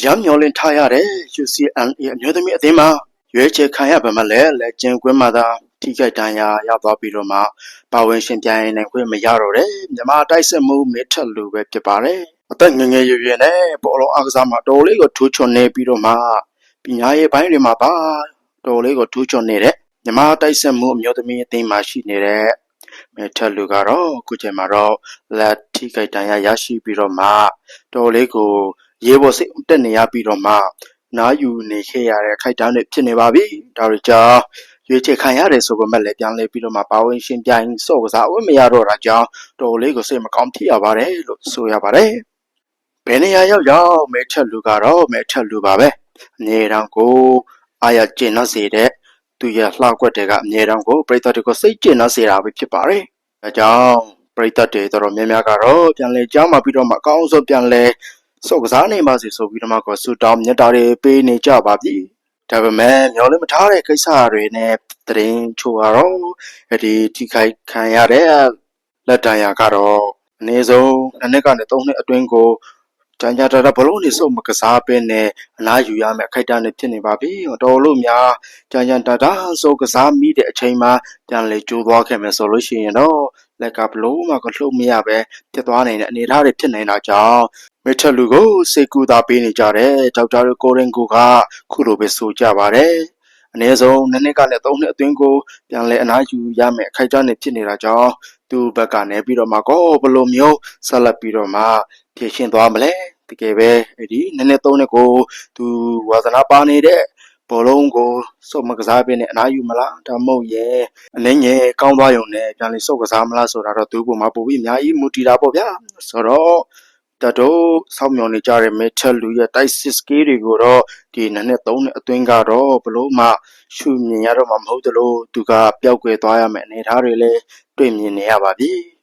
တရားမျောလင့်ထားရတဲ့ UCLA အမျိုးသမီးအသင်းမှာရွေးချယ်ခံရပါမလဲလက်ကျန်ကွင်းမှာသာထိခိုက်ဒဏ်ရာရသွားပြီးတော့မှပါဝင်ရှင်ပြိုင်နိုင်ခွင့်မရတော့တဲ့မြန်မာတိုက်စစ်မှုမစ်ထက်လူပဲဖြစ်ပါတယ်အသက်ငယ်ငယ်ရွယ်ရွယ်နဲ့ဘောလုံးအားကစားမှာတော်လေးကိုထူးချွန်နေပြီးတော့မှပညာရေးပိုင်းတွေမှာပါတော်လေးကိုထူးချွန်နေတဲ့မြန်မာတိုက်စစ်မှုအမျိုးသမီးအသင်းမှာရှိနေတဲ့မစ်ထက်လူကတော့အခုချိန်မှာတော့လက်ထိခိုက်ဒဏ်ရာရရှိပြီးတော့မှတော်လေးကို ရေးပေါ်စိတ်တက်နေရပြီးတော့မှနားယူနေခဲ့ရတဲ့ခိုက်တန်းတွေဖြစ်နေပါပြီဒါတွေကြောင့်ရွေးချယ်ခံရတယ်ဆိုပေမဲ့လည်းပြန်လဲပြီးတော့မှပါဝင်ရှင်ပြိုင်စော့ကစားဝတ်မရတော့တာကြောင့်တော်လေးကိုစိတ်မကောင်းဖြစ်ရပါတယ်လို့ဆိုရပါတယ်ဘယ်နေရာရောက်ရောက်မဲထက်လူကတော့မဲထက်လူပါပဲအငြင်းတောင်ကိုအာရကျင်နှောက်စေတဲ့သူရလှကွက်တွေကအငြင်းတောင်ကိုပရိသတ်တွေကိုစိတ်ကျင်နှောက်စေတာပဲဖြစ်ပါတယ်ဒါကြောင့်ပရိသတ်တွေတော်တော်များများကတော့ပြန်လဲကြောင်းมาပြီးတော့မှအကောင်းဆုံးပြန်လဲ စော့ကစားနိုင်ပါစေဆိုပြီးတော့မှကိုဆူတောင်းမြတ်တာတွေပေးနေကြပါပြီဒါပေမဲ့မျောလည်းမထားတဲ့ကိစ္စတွေနဲ့တရင်ချိုကတော့ဒီထိခိုက်ခံရတဲ့လက်တံရာကတော့အနည်းဆုံးနှစ်နှစ်ကနေသုံးနှစ်အတွင်းကို ကြံကြတာတာဘလုံးနေစုပ်မကစားပဲနဲ့အနားယူရမယ်အခိုက်အတန့်နဲ့ဖြစ်နေပါပြီတော်လို့များကြံကြတာတာစုပ်ကစားမိတဲ့အချိန်မှာပြန်လေကျိုးသွားခဲ့မယ်ဆိုလို့ရှိရင်တော့လက်ကဘလုံးမှကလှုပ်မရပဲဖြစ်သွားနိုင်တဲ့အနေအထားတွေဖြစ်နေတာကြောင့်မစ်ထက်လူကိုစိတ်ကူတာပေးနေကြတယ်ဒေါက်တာကိုရင်ကိုကခုလိုပဲဆိုကြပါတယ်အနည်းဆုံးနှစ်နှစ်ကနေသုံးနှစ်အတွင်းကိုပြန်လဲအနားယူရမယ်အခိုက်အတန့်နဲ့ဖြစ်နေတာကြောင့် သူ့ဘက်ကနေပြီးတော့မှကောဘယ်လိုမျိုးဆက်လက်ပြီးတော့မှဖြည့်ရှင်းသွားမလဲတကယ်ပဲအဲ့ဒီနည်းနည်းသုံးနှစ်ကိုသူဝါသနာပါနေတဲ့ဘောလုံးကိုစုပ်မကစားပေးနဲ့အနားယူမလားဒါမှမဟုတ်ရဲ့အနည်းငယ်ကောင်းသွားရုံနဲ့ပြန်လေးစုပ်ကစားမလားဆိုတာတော့သူ့ပုံမှာပို့ပြီးအများကြီးမူတည်တာပေါ့ဗျာဆိုတော့ တတို့စောင့်မျှော်နေကြတဲ့မက်ထယ်လူရဲ့တိုက်စစ်စကေးတွေကိုတော့ဒီနှစ်နှစ်သုံးနှစ်အတွင်းကတော့ဘလို့မှရှုမြင်ရတော့မှာမဟုတ်သလိုသူကပျောက်ကွယ်သွားရမယ့်အနေအထားတွေလည်းတွေ့မြင်နေရပါပြီ။